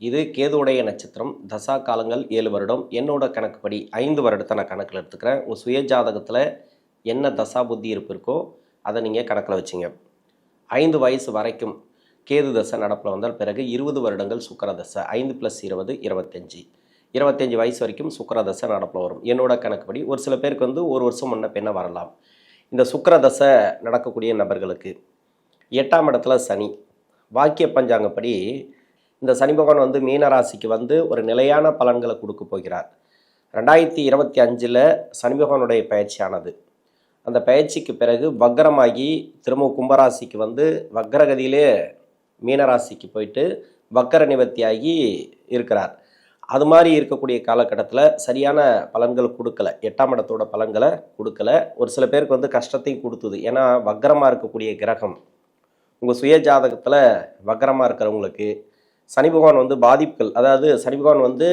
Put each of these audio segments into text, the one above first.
இது கேதுவுடைய நட்சத்திரம். தசா காலங்கள் ஏழு வருடம். என்னோட கணக்குப்படி ஐந்து வருடத்தை நான் கணக்கில் எடுத்துக்கிறேன். உங்கள் சுய ஜாதகத்தில் என்ன தசா புத்தி இருப்பு இருக்கோ அதை நீங்கள் கணக்கில் வச்சிங்க. ஐந்து வயசு வரைக்கும் கேது தசை நடப்பில் வந்தால் பிறகு இருபது வருடங்கள் சுக்கர தசை. ஐந்து ப்ளஸ் இருபது இருபத்தஞ்சி. இருபத்தஞ்சி வயசு வரைக்கும் சுக்கர தசை நடப்பில் வரும். என்னோட கணக்குப்படி ஒரு சில பேருக்கு வந்து ஒரு வருஷம் முன்ன பின்ன வரலாம். இந்த சுக்கர தசை நடக்கக்கூடிய நபர்களுக்கு எட்டாம் இடத்துல சனி. வாக்கிய பஞ்சாங்கப்படி இந்த சனி பகவான் வந்து மீனராசிக்கு வந்து ஒரு நிலையான பலன்களை கொடுக்க போகிறார். ரெண்டாயிரத்தி இருபத்தி அஞ்சில் சனி பகவானுடைய பயிற்சியானது. அந்த பயிற்சிக்கு பிறகு வக்கரமாகி திரும்ப கும்பராசிக்கு வந்து வக்கரகதியிலே மீனராசிக்கு போயிட்டு வக்கர நிவர்த்தியாகி இருக்கிறார். அது மாதிரி இருக்கக்கூடிய காலகட்டத்தில் சரியான பலன்கள் கொடுக்கல. எட்டாம் இடத்தோட பலன்களை கொடுக்கல. ஒரு சில பேருக்கு வந்து கஷ்டத்தையும் கொடுத்தது. ஏன்னா வக்கரமாக இருக்கக்கூடிய கிரகம் உங்கள் சுய ஜாதகத்தில் வக்கரமாக இருக்கிறவங்களுக்கு சனி பகவான் வந்து பாதிப்புகள் அதாவது சனி பகவான் வந்து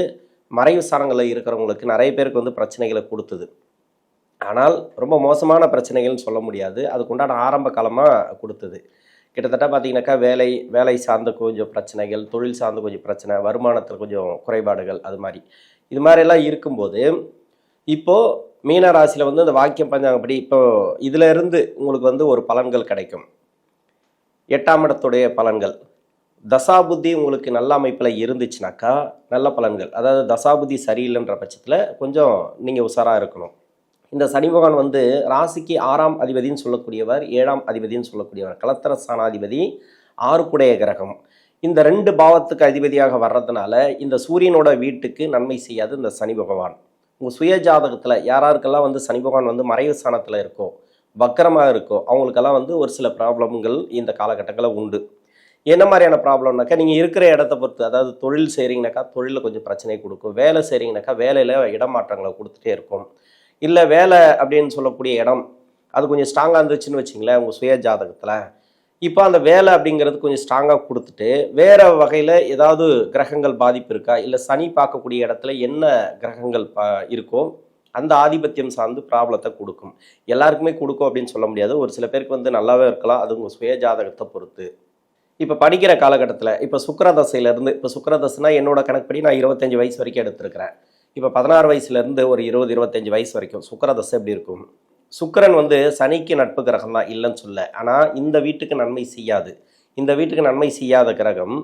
மறைவு ஸ்தானங்களில் இருக்கிறவங்களுக்கு நிறைய பேருக்கு வந்து பிரச்சனைகளை கொடுத்தது. ஆனால் ரொம்ப மோசமான பிரச்சனைகள்னு சொல்ல முடியாது. அதுக்குண்டான ஆரம்ப காலமாக கொடுத்தது. கிட்டத்தட்ட பார்த்தீங்கன்னாக்கா வேலை வேலை சார்ந்த கொஞ்சம் பிரச்சனைகள் தொழில் சார்ந்த கொஞ்சம் பிரச்சனை வருமானத்தில் கொஞ்சம் குறைபாடுகள் அது மாதிரி. இது மாதிரிலாம் இருக்கும்போது இப்போது மீன ராசியில் வந்து அந்த வாக்கியம் பஞ்சாங்கப்படி இப்போ இதிலிருந்து உங்களுக்கு வந்து ஒரு பலன்கள் கிடைக்கும். எட்டாம் இடத்துடைய பலன்கள். தசாபுத்தி உங்களுக்கு நல்ல அமைப்பில் இருந்துச்சுனாக்கா நல்ல பலன்கள். அதாவது தசாபுத்தி சரியில்லைன்ற பட்சத்தில் கொஞ்சம் நீங்கள் உஷாராக இருக்கணும். இந்த சனி பகவான் வந்து ராசிக்கு ஆறாம் அதிபதின்னு சொல்லக்கூடியவர் ஏழாம் அதிபதின்னு சொல்லக்கூடியவர் கலத்தர ஸ்தானாதிபதி ஆறுக்குடைய கிரகம். இந்த ரெண்டு பாவத்துக்கு அதிபதியாக வர்றதுனால இந்த சூரியனோட வீட்டுக்கு நன்மை செய்யாது இந்த சனி பகவான். உங்கள் சுய ஜாதகத்தில் யாராருக்கெல்லாம் வந்து சனி பகவான் வந்து மறைவு ஸ்தானத்தில் இருக்கோ வக்கரமாக இருக்கோ அவங்களுக்கெல்லாம் வந்து ஒரு சில ப்ராப்ளம்கள் இந்த காலகட்டங்களில் உண்டு. என்ன மாதிரியான ப்ராப்ளம்னாக்கா நீங்கள் இருக்கிற இடத்த பொறுத்து அதாவது தொழில் செய்கிறீங்கனாக்கா தொழிலில் கொஞ்சம் பிரச்சனை கொடுக்கும். வேலை செய்கிறீங்கனாக்கா வேலையில் இடமாற்றங்களை கொடுத்துட்டே இருக்கும். இல்லை வேலை அப்படின்னு சொல்லக்கூடிய இடம் அது கொஞ்சம் ஸ்ட்ராங்காக இருந்துச்சுன்னு வச்சிங்களேன் உங்கள் சுய ஜாதகத்தில். இப்போ அந்த வேலை அப்படிங்கிறது கொஞ்சம் ஸ்ட்ராங்காக கொடுத்துட்டு வேறு வகையில் ஏதாவது கிரகங்கள் பாதிப்பு இருக்கா? இல்லை சனி பார்க்கக்கூடிய இடத்துல என்ன கிரகங்கள் பா இருக்கோ அந்த ஆதிபத்தியம் சார்ந்து ப்ராப்ளத்தை கொடுக்கும். எல்லாருக்குமே கொடுக்கும் அப்படின்னு சொல்ல முடியாது. ஒரு சில பேருக்கு வந்து நல்லாவே இருக்கலாம். அது உங்கள் சுய ஜாதகத்தை பொறுத்து. இப்போ படிக்கிற காலகட்டத்தில் இப்போ சுக்கரதசையிலேருந்து இப்போ சுக்கரதசைனா என்னோட கணக்குப்படி நான் இருபத்தஞ்சி வயசு வரைக்கும் எடுத்திருக்கிறேன். இப்போ பதினாறு வயசுலேருந்து ஒரு இருபது இருபத்தஞ்சி வயசு வரைக்கும் சுக்கரதசை எப்படி இருக்கும்? சுக்கரன் வந்து சனிக்கு நட்பு கிரகம் தான் இல்லைன்னு சொல்ல. ஆனால் இந்த வீட்டுக்கு நன்மை செய்யாது. இந்த வீட்டுக்கு நன்மை செய்யாத கிரகம்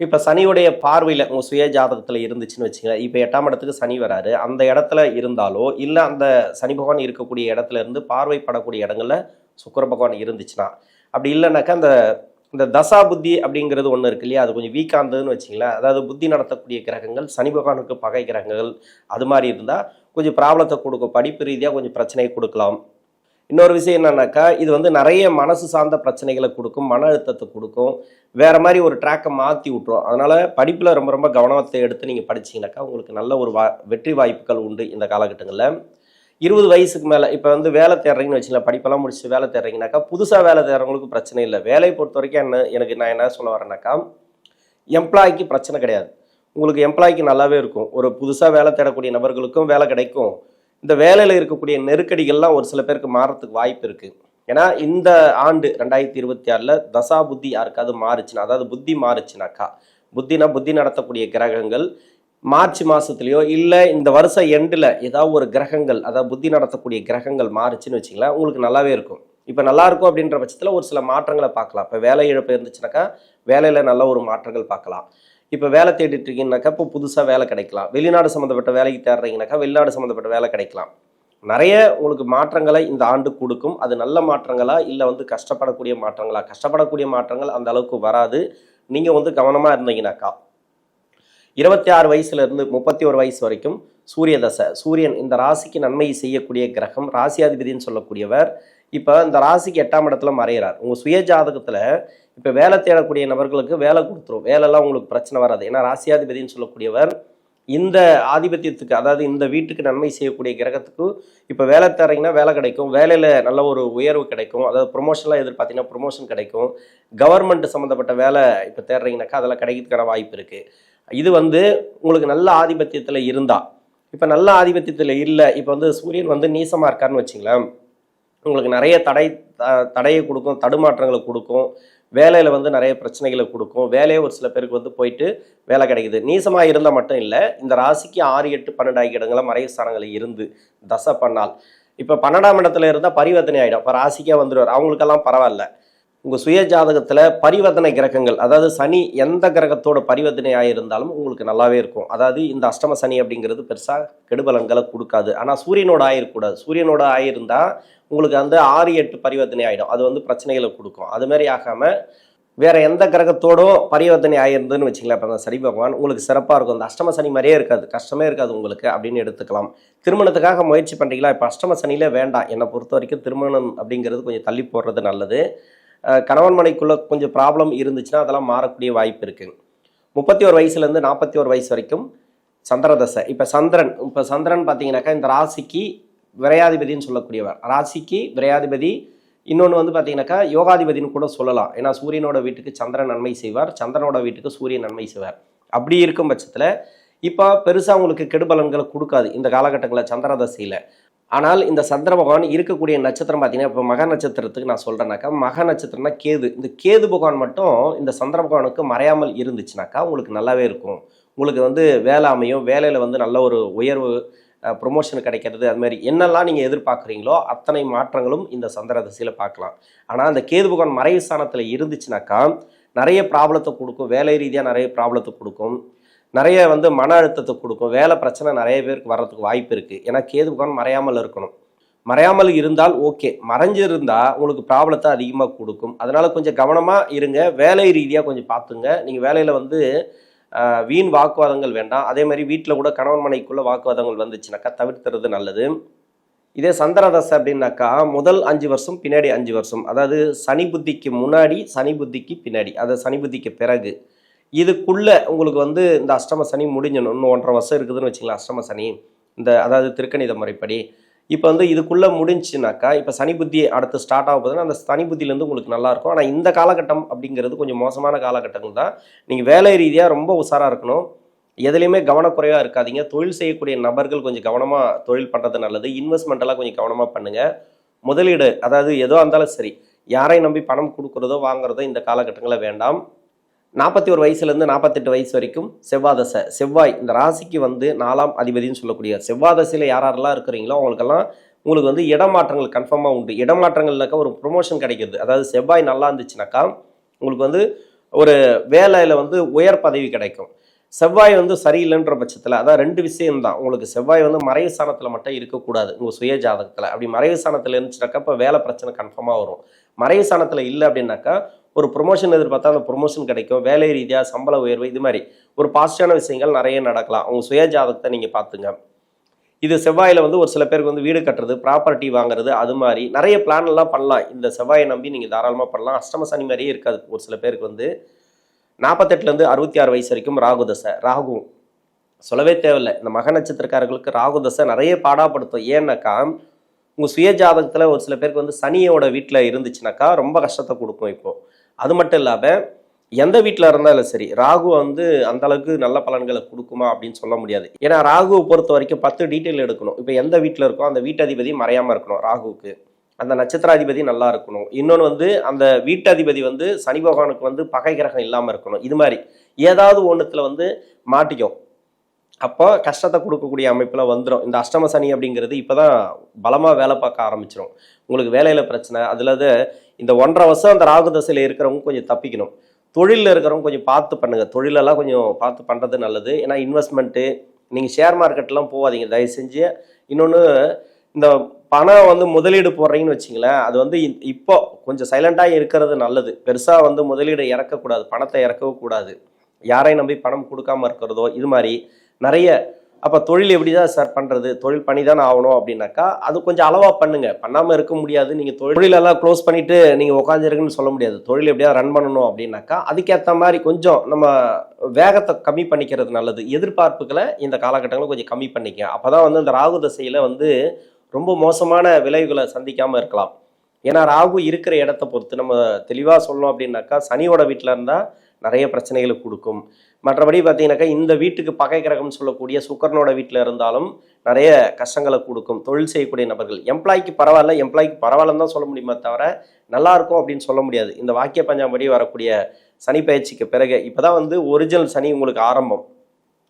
இப்போ சனியுடைய பார்வையில் உங்கள் சுய ஜாதகத்தில் இருந்துச்சுன்னு வச்சுங்க இப்போ எட்டாம் இடத்துக்கு சனி வராரு. அந்த இடத்துல இருந்தாலோ இல்லை அந்த சனி பகவான் இருக்கக்கூடிய இடத்துல இருந்து பார்வைப்படக்கூடிய இடங்களில் சுக்கர பகவான் இருந்துச்சுன்னா அப்படி இல்லைனாக்கா அந்த இந்த தசா புத்தி அப்படிங்கிறது ஒன்று இருக்கு இல்லையா? அது கொஞ்சம் வீக்காக இருந்ததுன்னு வச்சிங்களேன். அதாவது புத்தி நடத்தக்கூடிய கிரகங்கள் சனி பகவானுக்கு பகை கிரகங்கள் அது மாதிரி இருந்தால் கொஞ்சம் ப்ராப்ளத்தை கொடுக்கும். படிப்பு ரீதியாக கொஞ்சம் பிரச்சனையை கொடுக்கலாம். இன்னொரு விஷயம் என்னன்னாக்கா இது வந்து நிறைய மனசு சார்ந்த பிரச்சனைகளை கொடுக்கும் மன அழுத்தத்தை கொடுக்கும். வேற மாதிரி ஒரு ட்ராக்கை மாற்றி விட்ரும் அதனால படிப்பில் ரொம்ப ரொம்ப கவனத்தை எடுத்து நீங்கள் படிச்சீங்கன்னாக்கா உங்களுக்கு நல்ல ஒரு வா வெற்றி வாய்ப்புகள் உண்டு இந்த காலகட்டங்களில். இருபது வயசுக்கு மேலே இப்போ வந்து வேலை தேடுறீங்கன்னு வச்சுக்கலாம் படிப்பெல்லாம் முடிச்சு வேலை தேடுறீங்கனாக்கா புதுசாக வேலை தேடுறவங்களுக்கு பிரச்சனை இல்லை. வேலையை பொறுத்த வரைக்கும் என்ன எனக்கு நான் என்ன சொல்ல வரேன்னாக்கா எம்ப்ளாய்க்கு பிரச்சனை கிடையாது. உங்களுக்கு எம்ப்ளாய்க்கு நல்லாவே இருக்கும். ஒரு புதுசாக வேலை தேடக்கூடிய நபர்களுக்கும் வேலை கிடைக்கும். இந்த வேலையில் இருக்கக்கூடிய நெருக்கடிகள்லாம் ஒரு சில பேருக்கு மாறத்துக்கு வாய்ப்பு இருக்குது ஏன்னா இந்த ஆண்டு ரெண்டாயிரத்தி இருபத்தி ஆறில் தசா புத்தி யாருக்காவது மாறுச்சுன்னா அதாவது புத்தி மாறுச்சுனாக்கா புத்தினா புத்தி நடத்தக்கூடிய கிரகங்கள் மார்ச் மாதத்துலையோ இல்லை இந்த வருஷம் எண்டில் ஏதாவது ஒரு கிரகங்கள் அதாவது புத்தி நடத்தக்கூடிய கிரகங்கள் மாறுச்சுன்னு வச்சிங்களேன் உங்களுக்கு நல்லாவே இருக்கும். இப்போ நல்லா இருக்கும் அப்படின்ற பட்சத்தில் ஒரு சில மாற்றங்களை பார்க்கலாம். இப்போ வேலை இழப்பு இருந்துச்சுனாக்கா வேலையில் நல்ல ஒரு மாற்றங்கள் பார்க்கலாம். இப்போ வேலை தேடிட்டு இருக்கீங்கனாக்கா இப்போ புதுசாக வேலை கிடைக்கலாம். வெளிநாடு சம்மந்தப்பட்ட வேலைக்கு தேடுறீங்கனாக்கா வெளிநாடு சம்மந்தப்பட்ட வேலை கிடைக்கலாம். நிறைய உங்களுக்கு மாற்றங்களை இந்த ஆண்டு கொடுக்கும். அது நல்ல மாற்றங்களா இல்லை வந்து கஷ்டப்படக்கூடிய மாற்றங்களா? கஷ்டப்படக்கூடிய மாற்றங்கள் அந்த அளவுக்கு வராது. நீங்கள் வந்து கவனமாக இருந்தீங்கனாக்கா இருபத்தி ஆறு வயசுல இருந்து முப்பத்தி ஒரு வயசு வரைக்கும் சூரிய தசை சூரியன் இந்த ராசிக்கு நன்மை செய்யக்கூடிய கிரகம் ராசியாதிபதினு சொல்லக்கூடியவர். இப்போ இந்த ராசிக்கு எட்டாம் இடத்துல மறையிறார். உங்கள் சுய ஜாதகத்தில் இப்போ வேலை தேடக்கூடிய நபர்களுக்கு வேலை கொடுத்துரும். வேலைலாம் உங்களுக்கு பிரச்சனை வராது. ஏன்னா ராசியாதிபதினு சொல்லக்கூடியவர் இந்த ஆதிபத்தியத்துக்கு அதாவது இந்த வீட்டுக்கு நன்மை செய்யக்கூடிய கிரகத்துக்கு இப்போ வேலை தரீங்கன்னா வேலை கிடைக்கும். வேலையில் நல்ல ஒரு உயர்வு கிடைக்கும். அதாவது ப்ரொமோஷன்லாம் எதிர்பார்த்தீங்கன்னா ப்ரொமோஷன் கிடைக்கும். கவர்மெண்ட் சம்மந்தப்பட்ட வேலை இப்போ தேடுறீங்கனாக்கா அதெல்லாம் கிடைக்கிறதுக்கான வாய்ப்பு இருக்குது இது வந்து உங்களுக்கு நல்ல ஆதிபத்தியத்தில் இருந்தா. இப்போ நல்ல ஆதிபத்தியத்தில் இல்லை இப்போ வந்து சூரியன் வந்து நீசமாக இருக்காருன்னு வச்சிங்களேன். உங்களுக்கு நிறைய தடை த- தடையை கொடுக்கும் தடுமாற்றங்களை கொடுக்கும் வேலையில் வந்து நிறைய பிரச்சனைகளை கொடுக்கும் வேலையே ஒரு சில பேருக்கு வந்து போயிட்டு வேலை கிடைக்குது. நீசமாக இருந்தால் மட்டும் இல்லை இந்த ராசிக்கு ஆறு எட்டு பன்னெண்டு ஆகிய இடங்கள மறைவு ஸ்தானங்கள் இருந்து தசை பண்ணால். இப்போ பன்னெண்டாம் இடத்துல இருந்தால் பரிவர்த்தனை ஆகிடும் இப்போ ராசிக்கே வந்துடுவார் அவங்களுக்கெல்லாம் பரவாயில்ல. உங்கள் சுய ஜாதகத்தில் பரிவர்த்தனை கிரகங்கள் அதாவது சனி எந்த கிரகத்தோட பரிவர்த்தனை ஆகியிருந்தாலும் உங்களுக்கு நல்லாவே இருக்கும். அதாவது இந்த அஷ்டம சனி அப்படிங்கிறது பெருசாக கெடுபலன்களை கொடுக்காது. ஆனால் சூரியனோட ஆயிருக்கூடாது சூரியனோட ஆயிருந்தா உங்களுக்கு வந்து ஆறு எட்டு பரிவர்த்தனை ஆகிடும் அது வந்து பிரச்சனைகளை கொடுக்கும். அதுமாரி ஆகாமல் வேற எந்த கிரகத்தோடோ பரிவர்த்தனை ஆயிருந்ததுன்னு வச்சுக்கலாம் இப்போ அந்த சனி பகவான் உங்களுக்கு சிறப்பாக இருக்கும். இந்த அஷ்டம சனி மாதிரியே இருக்காது. கஷ்டமே இருக்காது உங்களுக்கு அப்படின்னு எடுத்துக்கலாம். திருமணத்துக்காக முயற்சி பண்ணுறீங்களா இப்போ அஷ்டம சனியில் வேண்டாம். என்னை பொறுத்த வரைக்கும் திருமணம் அப்படிங்கிறது கொஞ்சம் தள்ளி போடுறது நல்லது. கணவன் மனைக்குள்ளே கொஞ்சம் ப்ராப்ளம் இருந்துச்சுன்னா அதெல்லாம் மாறக்கூடிய வாய்ப்பு இருக்குது முப்பத்தி ஒரு வயசுலேருந்து நாற்பத்தி ஒரு வயசு வரைக்கும் சந்திரதசை. இப்போ சந்திரன் இப்போ சந்திரன் பார்த்தீங்கன்னாக்கா இந்த ராசிக்கு விரையாதிபதின்னு சொல்லக்கூடியவர். ராசிக்கு விரையாதிபதி இன்னொன்று வந்து பார்த்தீங்கன்னாக்கா யோகாதிபதினு கூட சொல்லலாம். ஏன்னா சூரியனோட வீட்டுக்கு சந்திரன் நன்மை செய்வார் சந்திரனோட வீட்டுக்கு சூரியன் நன்மை செய்வார். அப்படி இருக்கும் பட்சத்தில் இப்போ பெருசாக உங்களுக்கு கெடுபலன்களை கொடுக்காது இந்த காலகட்டங்களில் சந்திரதசையில். ஆனால் இந்த சந்திர பகவான் இருக்கக்கூடிய நட்சத்திரம் பார்த்தீங்கன்னா இப்போ மக நட்சத்திரத்துக்கு நான் சொல்கிறேனாக்கா மக நட்சத்திரம்னா கேது. இந்த கேது பகவான் மட்டும் இந்த சந்திர பகவானுக்கு மறையாமல் இருந்துச்சுனாக்கா உங்களுக்கு நல்லாவே இருக்கும். உங்களுக்கு வந்து வேலை அமையும். வேலையில் வந்து நல்ல ஒரு உயர்வு ப்ரொமோஷன் கிடைக்கிறது அது மாதிரி என்னெல்லாம் நீங்கள் எதிர்பார்க்குறீங்களோ அத்தனை மாற்றங்களும் இந்த சந்திர திசையில் பார்க்கலாம். ஆனால் அந்த கேது பகவான் மறைவு ஸ்தானத்தில் இருந்துச்சுனாக்கா நிறைய ப்ராப்ளத்தை கொடுக்கும். வேலை ரீதியாக நிறைய ப்ராப்ளத்தை கொடுக்கும். நிறைய வந்து மன அழுத்தத்தை கொடுக்கும். வேலை பிரச்சனை நிறைய பேருக்கு வர்றதுக்கு வாய்ப்பு இருக்குது ஏன்னா கேது பகவான் மறையாமல் இருக்கணும். மறையாமல் இருந்தால் ஓகே. மறைஞ்சிருந்தா உங்களுக்கு ப்ராப்ளத்தை அதிகமாக கொடுக்கும். அதனால் கொஞ்சம் கவனமாக இருங்க. வேலை ரீதியாக கொஞ்சம் பார்த்துங்க. நீங்கள் வேலையில் வந்து வீண் வாக்குவாதங்கள் வேண்டாம். அதே மாதிரி வீட்டில் கூட கணவன் மனைக்குள்ளே வாக்குவாதங்கள் வந்துச்சுனாக்கா தவிர்த்துறது நல்லது. இதே சந்திரதசை அப்படின்னாக்கா முதல் அஞ்சு வருஷம் பின்னாடி அஞ்சு வருஷம். அதாவது சனி புத்திக்கு முன்னாடி சனி புத்திக்கு பின்னாடி. அதாவது சனி புத்திக்கு பிறகு. இதுக்குள்ளே உங்களுக்கு வந்து இந்த அஷ்டம சனி முடிஞ்சிடும் இன்னும் ஒன்றரை வருஷம் இருக்குதுன்னு வச்சுக்கலாம் அஷ்டம சனி. இந்த அதாவது திருக்கணித முறைப்படி. இப்போ வந்து இதுக்குள்ளே முடிஞ்சுனாக்கா இப்போ சனி புத்தி அடுத்து ஸ்டார்ட் ஆக போதுன்னா அந்த சனி புத்தியிலேருந்து உங்களுக்கு நல்லாயிருக்கும் ஆனால் இந்த காலகட்டம் அப்படிங்கிறது கொஞ்சம் மோசமான காலகட்டங்கள் தான். நீங்கள் வேலை ரீதியாக ரொம்ப உஷாராக இருக்கணும். எதுலேயுமே கவனக்குறைவாக இருக்காதீங்க. தொழில் செய்யக்கூடிய நபர்கள் கொஞ்சம் கவனமாக தொழில் பண்ணுறது நல்லது. இன்வெஸ்ட்மெண்ட்டெல்லாம் கொஞ்சம் கவனமாக பண்ணுங்கள் முதலீடு அதாவது எதோ இருந்தாலும் சரி யாரை நம்பி பணம் கொடுக்குறதோ வாங்குறதோ இந்த காலகட்டங்களில் வேண்டாம். நாற்பத்தி ஒரு வயசுலேருந்து நாற்பத்தெட்டு வயசு வரைக்கும் செவ்வாதசை. செவ்வாய் இந்த ராசிக்கு வந்து நாலாம் அதிபதினு சொல்லக்கூடிய செவ்வாதசையில் யார் யாரெல்லாம் இருக்கிறீங்களோ அவங்களுக்கெல்லாம் உங்களுக்கு வந்து இடமாற்றங்கள் கன்ஃபார்மாக உண்டு. இடமாற்றங்கள்னாக்கா ஒரு ப்ரொமோஷன் கிடைக்கிறது. அதாவது செவ்வாய் நல்லா இருந்துச்சுனாக்கா உங்களுக்கு வந்து ஒரு வேலையில் வந்து உயர் பதவி கிடைக்கும். செவ்வாய் வந்து சரியில்லைன்ற பட்சத்தில் அதான் ரெண்டு விஷயம் தான் உங்களுக்கு செவ்வாய் வந்து மறைவு சாணத்தில் மட்டும் இருக்கக்கூடாது. உங்கள் சுய ஜாதகத்தில். அப்படி மறைவு சாணத்தில் இருந்துச்சுனாக்கா இப்போ வேலை பிரச்சனை கன்ஃபார்மாக வரும். மறைவு சாணத்தில் இல்லை அப்படின்னாக்கா ஒரு ப்ரொமோஷன் எதிர்பார்த்தா அந்த ப்ரொமோஷன் கிடைக்கும். வேலை ரீதியாக சம்பள உயர்வு இது மாதிரி. ஒரு பாசிட்டிவான விஷயங்கள் நிறைய நடக்கலாம். அவங்க சுய ஜாதகத்தை நீங்கள் பார்த்துங்க. இது செவ்வாயில் வந்து ஒரு சில பேருக்கு வந்து வீடு கட்டுறது ப்ராப்பர்ட்டி வாங்குறது அது மாதிரி. நிறைய பிளான் எல்லாம் பண்ணலாம். இந்த செவ்வாயை நம்பி நீங்கள் தாராளமாக பண்ணலாம். அஷ்டம சனி மாதிரியே இருக்காது. ஒரு சில பேருக்கு வந்து நாற்பத்தெட்டுலேருந்து அறுபத்தி ஆறு வயசு வரைக்கும் ராகு தசை ராகு. சொல்லவே தேவையில்லை. இந்த மக நட்சத்திரக்காரர்களுக்கு ராகு தசை நிறைய பாடாப்படுத்தும். ஏன்னாக்கா உங்கள் சுய ஜாதகத்தில் ஒரு சில பேருக்கு வந்து சனியோட வீட்டில் இருந்துச்சுனாக்கா ரொம்ப கஷ்டத்தை கொடுக்கும் இப்போது அது மட்டும் இல்லாமல் எந்த வீட்டில் இருந்தாலும் சரி ராகு வந்து அந்த அளவுக்கு நல்ல பலன்களை கொடுக்குமா அப்படின்னு சொல்ல முடியாது. ஏன்னா ராகுவை பொறுத்த வரைக்கும் பத்து டீட்டெயில் எடுக்கணும். இப்போ எந்த வீட்டில் இருக்கோ அந்த வீட்டதிபதி மறையாமல் இருக்கணும் ராகுவுக்கு. அந்த நட்சத்திராதிபதி நல்லா இருக்கணும். இன்னொன்று வந்து அந்த வீட்டதிபதி வந்து சனி பகவானுக்கு வந்து பகை கிரகம் இல்லாமல் இருக்கணும். இது மாதிரி ஏதாவது ஒன்றுத்தில் வந்து மாட்டிக்கும். அப்போ கஷ்டத்தை கொடுக்கக்கூடிய அமைப்பில் வந்துடும் இந்த அஷ்டம சனி அப்படிங்கிறது இப்போ தான் பலமாக வேலை பார்க்க ஆரம்பிச்சிடும் உங்களுக்கு வேலையில் பிரச்சனை அதில் இந்த ஒன்றரை வருஷம் அந்த ராகு தசையில் இருக்கிறவங்க கொஞ்சம் தப்பிக்கணும். தொழிலில் இருக்கிறவங்க கொஞ்சம் பார்த்து பண்ணுங்கள் தொழிலெல்லாம் கொஞ்சம் பார்த்து பண்ணுறது நல்லது. ஏன்னா இன்வெஸ்ட்மெண்ட்டு நீங்கள் ஷேர் மார்க்கெட்லாம் போகாதீங்க. தயவு செஞ்சு இன்னொன்று இந்த பணம் வந்து முதலீடு போடுறீங்கன்னு வச்சிங்களேன் அது வந்து இப்போ கொஞ்சம் சைலண்ட்டாக இருக்கிறது நல்லது. பெருசாக வந்து முதலீடு இறக்கக்கூடாது. பணத்தை இறக்கவும் கூடாது. யாரையும் நம்பி பணம் கொடுக்காம இருக்கிறதோ இது மாதிரி நிறைய அப்போ தொழில் எப்படி தான் சார் பண்ணுறது தொழில் பண்ணி தானே ஆகணும் அப்படின்னாக்கா அது கொஞ்சம் அளவாக பண்ணுங்கள் பண்ணாமல் இருக்க முடியாது. நீங்கள் தொழிலெல்லாம் க்ளோஸ் பண்ணிவிட்டு நீங்கள் உட்காந்துருக்குன்னு சொல்ல முடியாது. தொழில் எப்படியா ரன் பண்ணணும் அப்படின்னாக்கா அதுக்கேற்ற மாதிரி கொஞ்சம் நம்ம வேகத்தை கம்மி பண்ணிக்கிறது நல்லது. எதிர்பார்ப்புகளை இந்த காலகட்டங்களில் கொஞ்சம் கம்மி பண்ணிக்க அப்போ தான் வந்து இந்த ராகு தசையில் வந்து ரொம்ப மோசமான விளைவுகளை சந்திக்காமல் இருக்கலாம். ஏன்னா ராகு இருக்கிற இடத்த பொறுத்து நம்ம தெளிவாக சொல்லணும் அப்படின்னாக்கா சனியோட வீட்டில் இருந்தால் நிறைய பிரச்சனைகளை கொடுக்கும். மற்றபடி பார்த்தீங்கன்னாக்கா இந்த வீட்டுக்கு பகை கிரகம்னு சொல்லக்கூடிய சுக்கரனோட வீட்டில் இருந்தாலும் நிறைய கஷ்டங்களை கொடுக்கும். தொழில் செய்யக்கூடிய நபர்கள். எம்ப்ளாய்க்கு பரவாயில்ல எம்ப்ளாய்க்கு பரவாயில்லன்னு தான் சொல்ல முடியுமே தவிர நல்லா இருக்கும் அப்படின்னு சொல்ல முடியாது. இந்த வாக்கிய பஞ்சாம்படி வரக்கூடிய சனி பயிற்சிக்கு பிறகு இப்போதான் வந்து ஒரிஜினல் சனி உங்களுக்கு ஆரம்பம்.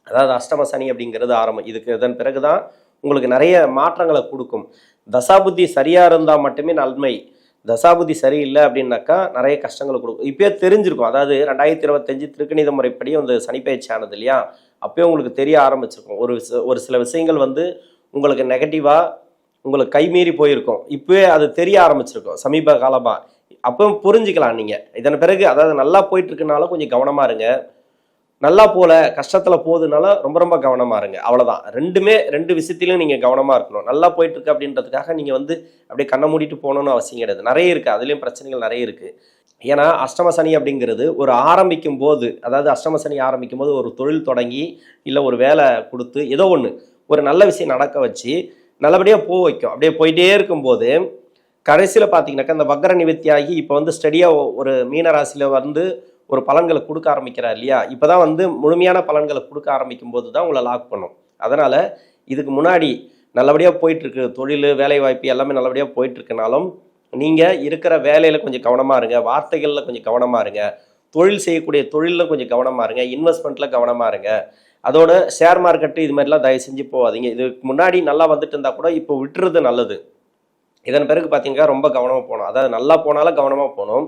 அதாவது அஷ்டம சனி அப்படிங்கிறது ஆரம்பம். இதுக்கு இதன் பிறகு தான் உங்களுக்கு நிறைய மாற்றங்களை கொடுக்கும். தசாபுத்தி சரியாக இருந்தால் மட்டுமே நன்மை. தசாபுதி சரியில்லை அப்படின்னாக்கா நிறைய கஷ்டங்களை கொடுக்கும். இப்பயே தெரிஞ்சிருக்கும். அதாவது ரெண்டாயிரத்தி இருபத்தஞ்சு திருக்கணித முறைப்படி அந்த சனிப்பயிற்சி ஆனது இல்லையா? அப்பயே உங்களுக்கு தெரிய ஆரம்பிச்சிருக்கும். ஒரு ஒரு சில விஷயங்கள் வந்து உங்களுக்கு நெகட்டிவாக உங்களுக்கு கைமீறி போயிருக்கும். இப்பவே அது தெரிய ஆரம்பிச்சிருக்கும். சமீப காலமாக அப்போ புரிஞ்சுக்கலாம் நீங்கள் இதன் பிறகு அதாவது நல்லா போயிட்டு இருக்கனால கொஞ்சம் கவனமாக இருங்க. நல்லா போல கஷ்டத்தில் போகுதுனால ரொம்ப ரொம்ப கவனமா இருங்க. அவ்வளோதான் ரெண்டுமே ரெண்டு விஷயத்திலும் நீங்கள் கவனமாக இருக்கணும். நல்லா போயிட்டு இருக்கு அப்படின்றதுக்காக நீங்கள் வந்து அப்படியே கண்ணை மூடிட்டு போகணும்னு அவசியம் கிடையாது. நிறைய இருக்குது அதுலேயும் பிரச்சனைகள் நிறைய இருக்குது ஏன்னா அஷ்டம சனி அப்படிங்கிறது ஒரு ஆரம்பிக்கும் போது அதாவது அஷ்டம சனி ஆரம்பிக்கும் போது ஒரு தொழில் தொடங்கி இல்லை ஒரு வேலை கொடுத்து ஏதோ ஒன்று ஒரு நல்ல விஷயம் நடக்க வச்சு நல்லபடியாக போக வைக்கும். அப்படியே போயிட்டே இருக்கும்போது கடைசியில் பார்த்தீங்கன்னாக்கா அந்த வக்கர நிவர்த்தியாகி இப்போ வந்து ஸ்டடியாக ஒரு மீனராசியில் வந்து ஒரு பலன்களை கொடுக்க ஆரம்பிக்கிறார் இல்லையா? இப்போ தான் வந்து முழுமையான பலன்களை கொடுக்க ஆரம்பிக்கும் போது தான் உங்களை லாக் பண்ணும். அதனால் இதுக்கு முன்னாடி நல்லபடியாக போயிட்டுருக்கு. தொழில் வேலைவாய்ப்பு எல்லாமே நல்லபடியாக போயிட்டுருக்குனாலும் நீங்கள் இருக்கிற வேலையில் கொஞ்சம் கவனமாக இருங்க. வார்த்தைகளில் கொஞ்சம் கவனமாக இருங்க. தொழில் செய்யக்கூடிய தொழிலில் கொஞ்சம் கவனமாக இருங்க. இன்வெஸ்ட்மெண்ட்டில் கவனமாக இருங்க. அதோட ஷேர் மார்க்கெட்டு இது மாதிரிலாம் தயவு செஞ்சு போகாதீங்க. இதுக்கு முன்னாடி நல்லா வந்துட்டு இருந்தால் கூட இப்போ விட்டுறது நல்லது. இதன் பிறகு பார்த்தீங்கன்னா ரொம்ப கவனமாக போகணும். அதாவது நல்லா போனாலும் கவனமாக போகணும்.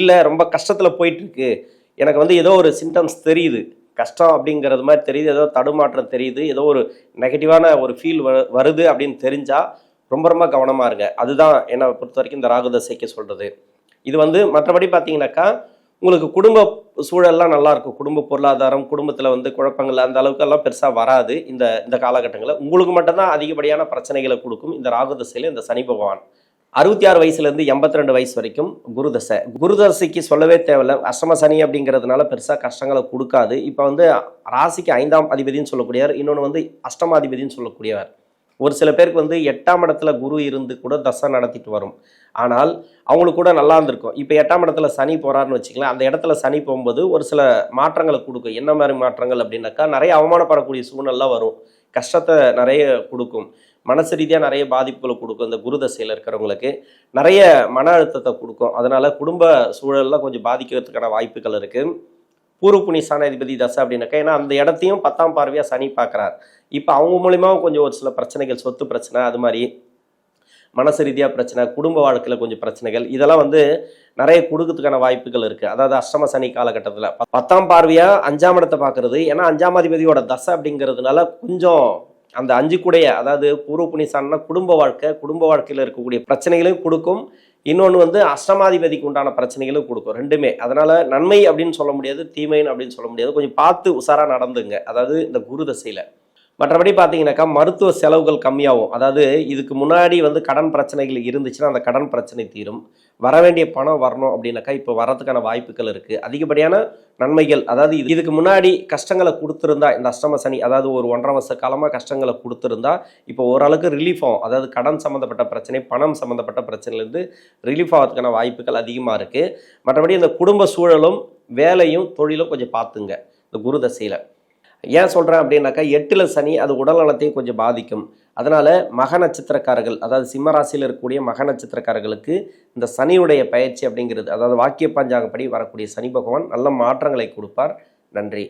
இல்லை ரொம்ப கஷ்டத்தில் போயிட்டுருக்கு. எனக்கு வந்து ஏதோ ஒரு சிம்டம்ஸ் தெரியுது. கஷ்டம் அப்படிங்கிறது மாதிரி தெரியுது ஏதோ தடுமாற்றம் தெரியுது ஏதோ ஒரு நெகட்டிவான ஒரு ஃபீல் வருது அப்படின்னு தெரிஞ்சால் ரொம்ப ரொம்ப கவனமாக இருங்க. அதுதான் என்னை பொறுத்த வரைக்கும் இந்த ராகு தசைக்கு சொல்கிறது இது வந்து மற்றபடி பார்த்தீங்கன்னாக்கா உங்களுக்கு குடும்ப சூழல்லாம் நல்லாயிருக்கும் குடும்ப பொருளாதாரம் குடும்பத்தில் வந்து குழப்பங்கள் அந்த அளவுக்கெல்லாம் பெருசாக வராது. இந்த இந்த காலகட்டங்களில். உங்களுக்கு மட்டும்தான் அதிகப்படியான பிரச்சனைகளை கொடுக்கும் இந்த ராகு தசையில் இந்த சனி பகவான். அறுபத்தி ஆறு வயசுலேருந்து எண்பத்தி ரெண்டு வயசு வரைக்கும் குருதசை குருதசைக்கு சொல்லவே தேவையில்ல. அஷ்டம சனி அப்படிங்கிறதுனால பெருசாக கஷ்டங்களை கொடுக்காது. இப்போ வந்து ராசிக்கு ஐந்தாம் அதிபதின்னு சொல்லக்கூடியவர் இன்னொன்று வந்து அஷ்டமாதிபதின்னு சொல்லக்கூடியவர். ஒரு சில பேருக்கு வந்து எட்டாம் இடத்துல குரு இருந்து கூட தசை நடத்திட்டு வரும். ஆனால் அவங்களுக்கு கூட நல்லா இருந்திருக்கும். இப்போ எட்டாம் இடத்துல சனி போகிறாருன்னு வச்சுக்கலாம் அந்த இடத்துல சனி போகும்போது ஒரு சில மாற்றங்களை கொடுக்கும். என்ன மாதிரி மாற்றங்கள் அப்படின்னாக்கா நிறைய அவமானப்படக்கூடிய சூழ்நிலை வரும். கஷ்டத்தை நிறைய கொடுக்கும். மனசு ரீதியாக நிறைய பாதிப்புகளை கொடுக்கும். இந்த குரு தசையில் இருக்கிறவங்களுக்கு நிறைய மன அழுத்தத்தை கொடுக்கும். அதனால் குடும்ப சூழலில் கொஞ்சம் பாதிக்கிறதுக்கான வாய்ப்புகள் இருக்குது பூர்வ புனி சாணாதிபதி தசை அப்படின்னாக்கா ஏன்னா அந்த இடத்தையும் பத்தாம் பார்வையாக சனி பார்க்குறார். இப்போ அவங்க மூலியமாகவும் கொஞ்சம் ஒரு சில பிரச்சனைகள் சொத்து பிரச்சனை அது மாதிரி மனசு ரீதியாக பிரச்சனை குடும்ப வாழ்க்கையில் கொஞ்சம் பிரச்சனைகள் இதெல்லாம் வந்து நிறைய கொடுக்கறதுக்கான வாய்ப்புகள் இருக்குது அதாவது அஷ்டம சனி காலகட்டத்தில். பத்தாம் பார்வையாக அஞ்சாம் இடத்தை பார்க்குறது. ஏன்னா அஞ்சாம் அதிபதியோட தசை அப்படிங்கிறதுனால கொஞ்சம் அந்த அஞ்சு கூடைய அதாவது பூர்வ புனிசான்னா குடும்ப வாழ்க்கை குடும்ப வாழ்க்கையில் இருக்கக்கூடிய பிரச்சனைகளையும் கொடுக்கும். இன்னொன்று வந்து அஷ்டமாதிபதிக்கு உண்டான பிரச்சனைகளும் கொடுக்கும் ரெண்டுமே. அதனால் நன்மை அப்படின்னு சொல்ல முடியாது தீமைன்னு அப்படின்னு சொல்ல முடியாது. கொஞ்சம் பார்த்து உஷாராக நடந்துங்க. அதாவது இந்த குரு தசையில். மற்றபடி பார்த்தீங்கன்னாக்கா மருத்துவ செலவுகள் கம்மியாகும். அதாவது இதுக்கு முன்னாடி வந்து கடன் பிரச்சனைகள் இருந்துச்சுன்னா அந்த கடன் பிரச்சனை தீரும். வர வேண்டிய பணம் வரணும் அப்படின்னாக்கா இப்போ வரதுக்கான வாய்ப்புகள் இருக்குது அதிகப்படியான நன்மைகள் அதாவது இது- இதுக்கு முன்னாடி கஷ்டங்களை கொடுத்துருந்தா இந்த அஷ்டம சனி அதாவது ஒரு ஒன்றரை வருஷ காலமாக கஷ்டங்களை கொடுத்துருந்தா இப்போ ஓரளவுக்கு ரிலீஃப் ஆகும். அதாவது கடன் சம்மந்தப்பட்ட பிரச்சனை பணம் சம்மந்தப்பட்ட பிரச்சனையிலேருந்து ரிலீஃப் ஆகிறதுக்கான வாய்ப்புகள் அதிகமாக இருக்குது மற்றபடி இந்த குடும்ப சூழலும் வேலையும் தொழிலும் கொஞ்சம் பார்த்துங்க. இந்த குரு தசையில். ஏன் சொல்கிறேன் அப்படின்னாக்கா எட்டில் சனி அது உடல் நலத்தையும் கொஞ்சம் பாதிக்கும். அதனால் மக நட்சத்திரக்காரர்கள் அதாவது சிம்மராசியில் இருக்கக்கூடிய மக நட்சத்திரக்காரர்களுக்கு இந்த சனியுடைய பயிற்சி அப்படிங்கிறது அதாவது வாக்கிய பஞ்சாங்கப்படி வரக்கூடிய சனி பகவான் நல்ல மாற்றங்களை கொடுப்பார். நன்றி.